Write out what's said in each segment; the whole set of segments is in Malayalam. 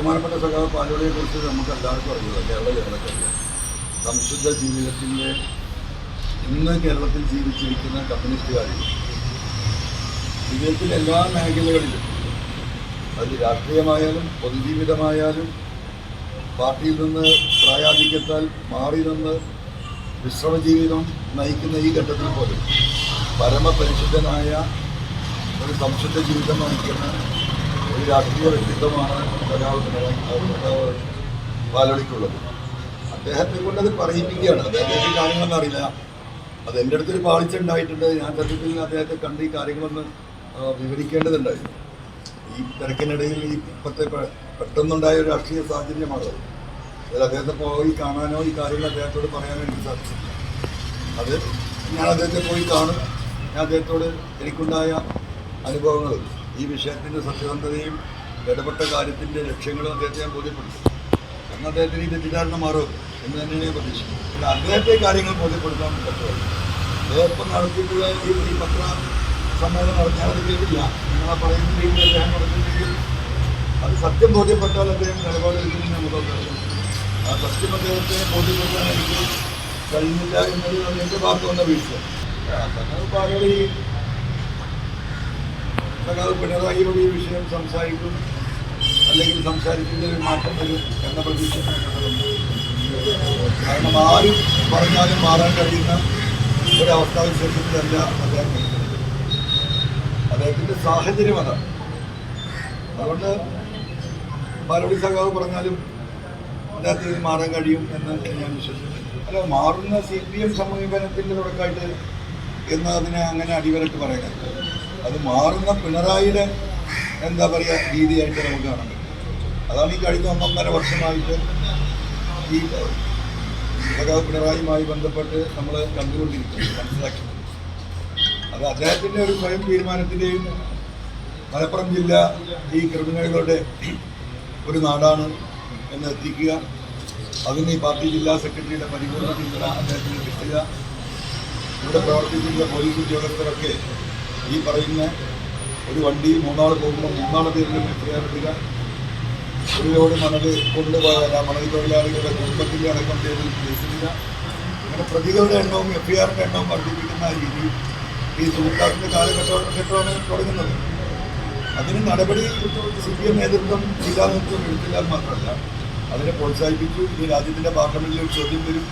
ബഹുമാനപ്പെട്ട സഖാവ് പാലോളിയെ കുറിച്ച് നമുക്ക് എല്ലാവർക്കും അറിയാം കേരള ജനങ്ങൾക്കറിയാം സംശുദ്ധ ജീവിതത്തിന്റെ ഇന്ന് കേരളത്തിൽ ജീവിച്ചിരിക്കുന്ന കമ്മ്യൂണിസ്റ്റുകാരിൽ ജീവിതത്തിന്റെ എല്ലാ മേഖലകളിലും അത് രാഷ്ട്രീയമായാലും പൊതുജീവിതമായാലും പാർട്ടിയിൽ നിന്ന് പ്രായാധിക്യത്താൽ മാറി നിന്ന് വിശ്രമജീവിതം നയിക്കുന്ന ഈ ഘട്ടത്തിൽ പോലും പരമപരിശുദ്ധനായ ഒരു സംശുദ്ധ ജീവിതം നയിക്കുന്ന ഒരു രാഷ്ട്രീയ വ്യക്തിത്വമാണ് ഒരാൾ പാലോളിക്കുള്ളത് അദ്ദേഹത്തെ കൊണ്ട് അത് പറയിപ്പിക്കുകയാണ്. അദ്ദേഹത്തെ കാര്യങ്ങളൊന്നും അറിയില്ല. അത് എന്റെ അടുത്തൊരു പാളിച്ച ഉണ്ടായിട്ടുണ്ട്. ഞാൻ സത്യത്തിൽ അദ്ദേഹത്തെ കണ്ട് ഈ കാര്യങ്ങളൊന്ന് വിവരിക്കേണ്ടതുണ്ടായിരുന്നു ഈ തിരക്കിനിടയിൽ ഈ ഇപ്പോഴത്തെ പെട്ടെന്നുണ്ടായ ഒരു രാഷ്ട്രീയ സാഹചര്യമാണ് അത്. അതിൽ അദ്ദേഹത്തെ പോയി കാണാനോ ഈ കാര്യങ്ങൾ അദ്ദേഹത്തോട് പറയാനോ എനിക്ക് സാധിച്ചില്ല അത് ഞാൻ അദ്ദേഹത്തെ പോയി കാണും. ഞാൻ അദ്ദേഹത്തോട് എനിക്കുണ്ടായ അനുഭവങ്ങൾ ഈ വിഷയത്തിന്റെ സത്യസന്ധതയും ഇടപെട്ട കാര്യത്തിന്റെ ലക്ഷ്യങ്ങളും അദ്ദേഹത്തെ ഞാൻ ബോധ്യപ്പെടുത്തും. അന്ന് അദ്ദേഹത്തിന് ഈ തെറ്റിദ്ധാരണ മാറും എന്ന് തന്നെയാണ് ഞാൻ പ്രതീക്ഷിക്കുന്നത്. അദ്ദേഹത്തെ കാര്യങ്ങൾ ബോധ്യപ്പെടുത്താൻ പറ്റത്തുള്ളൂ ഇപ്പം നടത്തിയിട്ടുള്ള ഈ ഈ പത്ര സമ്മേളനം നടത്തിയാൽ അത് കേട്ടില്ല. നിങ്ങളെ പറയുന്ന രീതിയിൽ അദ്ദേഹം നടത്തിയില്ലെങ്കിൽ അത് സത്യം ബോധ്യപ്പെട്ടാൽ അദ്ദേഹം നിലപാടെടുക്കുമെന്ന് നമുക്ക് ആ സത്യം അദ്ദേഹത്തെ ബോധ്യപ്പെടുത്താൻ എനിക്ക് കഴിഞ്ഞില്ല എന്നത് എന്റെ ഭാഗത്ത് വന്ന വീഴ്ച. സഖാവ് പാലോളി സഖാവ് പിണറായിയോട് ഈ വിഷയം സംസാരിക്കും അല്ലെങ്കിൽ സംസാരിക്കുന്നതിൽ മാറ്റം വരും എന്ന പ്രതീക്ഷ. കാരണം ആരും പറഞ്ഞാലും മാറാൻ കഴിയുന്ന ഒരവസ്ഥാവിശേഷത്തിലല്ല അദ്ദേഹം അദ്ദേഹത്തിന്റെ സാഹചര്യം അതാണ്. അതുകൊണ്ട് മറുപടി സഖാവ് പറഞ്ഞാലും അദ്ദേഹത്തിന് ഇത് മാറാൻ കഴിയും എന്ന് ഞാൻ വിശ്വസിക്കുന്നു. അല്ല മാറുന്ന സി പി എം സമീപനത്തിന്റെ തുടക്കമായിട്ട് എന്ന് അതിനെ അങ്ങനെ അടിവരട്ട് പറയാൻ അത് മാറുന്ന പിണറായിയുടെ എന്താ പറയുക രീതിയായിട്ട് നമുക്ക് കാണാൻ പറ്റും. അതാണ് ഈ കഴിഞ്ഞ ഒന്നൊന്നര വർഷമായിട്ട് ഈ സഖാവ് പിണറായിയുമായി ബന്ധപ്പെട്ട് നമ്മൾ കണ്ടുകൊണ്ടിരിക്കുന്നത് മനസ്സിലാക്കി അത് അദ്ദേഹത്തിന്റെ ഒരു സ്വയം തീരുമാനത്തിന്റെയും മലപ്പുറം ജില്ല ഈ ക്രിമിനലുകളുടെ ഒരു നാടാണ് എന്ന് എത്തിക്കുക അതിന് ഈ പാർട്ടി ജില്ലാ സെക്രട്ടറിയുടെ പരിപൂർണ പിന്തുണ അദ്ദേഹത്തിന് കിട്ടുക ഇവിടെ പ്രവർത്തിക്കുന്ന പോലീസ് ഉദ്യോഗസ്ഥരൊക്കെ ഈ പറയുന്ന ഒരു വണ്ടിയിൽ മൂന്നാൾ പോകുമ്പോൾ മൂന്നാളെ പേരിലും ഇടുക ഒരു ലോഡ് മണൽ കൊണ്ടുപോയാൽ മണൽ തൊഴിലാളികളുടെ കുടുംബത്തിന്റെ അടക്കം ചെയ്ത് കേസിടുക അങ്ങനെ പ്രതികളുടെ എണ്ണവും എഫ് ഐ ആറിന്റെ എണ്ണവും വർദ്ധിപ്പിക്കുന്ന രീതി ഈ സുഹൃത്താക്കിന്റെ കാലഘട്ടമാണ് തുടങ്ങുന്നത്. അതിന് നടപടി സി പി എം നേതൃത്വം ജില്ലാ നേതൃത്വം എടുത്തില്ല എന്ന് മാത്രമല്ല അതിനെ പ്രോത്സാഹിപ്പിച്ചു. ഈ രാജ്യത്തിന്റെ പാർലമെന്റിൽ ഒരു ചോദ്യം വരും.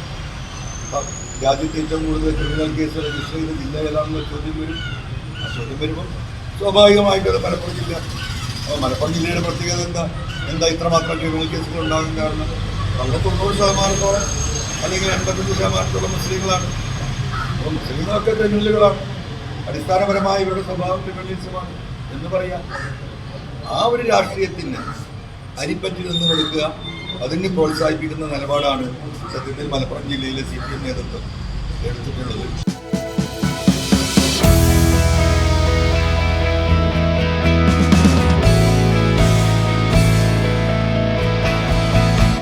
രാജ്യത്ത് ഏറ്റവും കൂടുതൽ ക്രിമിനൽ കേസ് രജിസ്റ്റർ ചെയ്ത ജില്ല ഏതാണെന്ന് ചോദ്യം വരും. ചോദ്യം വരുമ്പോൾ സ്വാഭാവികമായിട്ടും അത് മലപ്പുറം ജില്ല. അപ്പോൾ മലപ്പുറം ജില്ലയുടെ പ്രത്യേകത എന്താ? എന്താ ഇത്രമാത്രം ക്രിമിനൽ കേസുകൾ ഉണ്ടാകാൻ കാരണം? അവിടെ തൊണ്ണൂറ് ശതമാനത്തോളം അല്ലെങ്കിൽ എൺപത്തഞ്ച് ശതമാനത്തോളം മുസ്ലിങ്ങളാണ്. അപ്പോൾ മുസ്ലിങ്ങളൊക്കെ ക്രിമിനലുകളാണ് അടിസ്ഥാനപരമായി ഇവരുടെ സ്വഭാവം ക്രിമിനലിസമാണ് എന്ന് പറയാം. ആ ഒരു രാഷ്ട്രീയത്തിന് അരിപ്പറ്റി നിന്ന് കൊടുക്കുക അതിനെ പ്രോത്സാഹിപ്പിക്കുന്ന നിലപാടാണ് സത്യത്തിൽ മലപ്പുറം ജില്ലയിലെ സി പി എം നേതൃത്വം എടുത്തിട്ടുള്ളത്.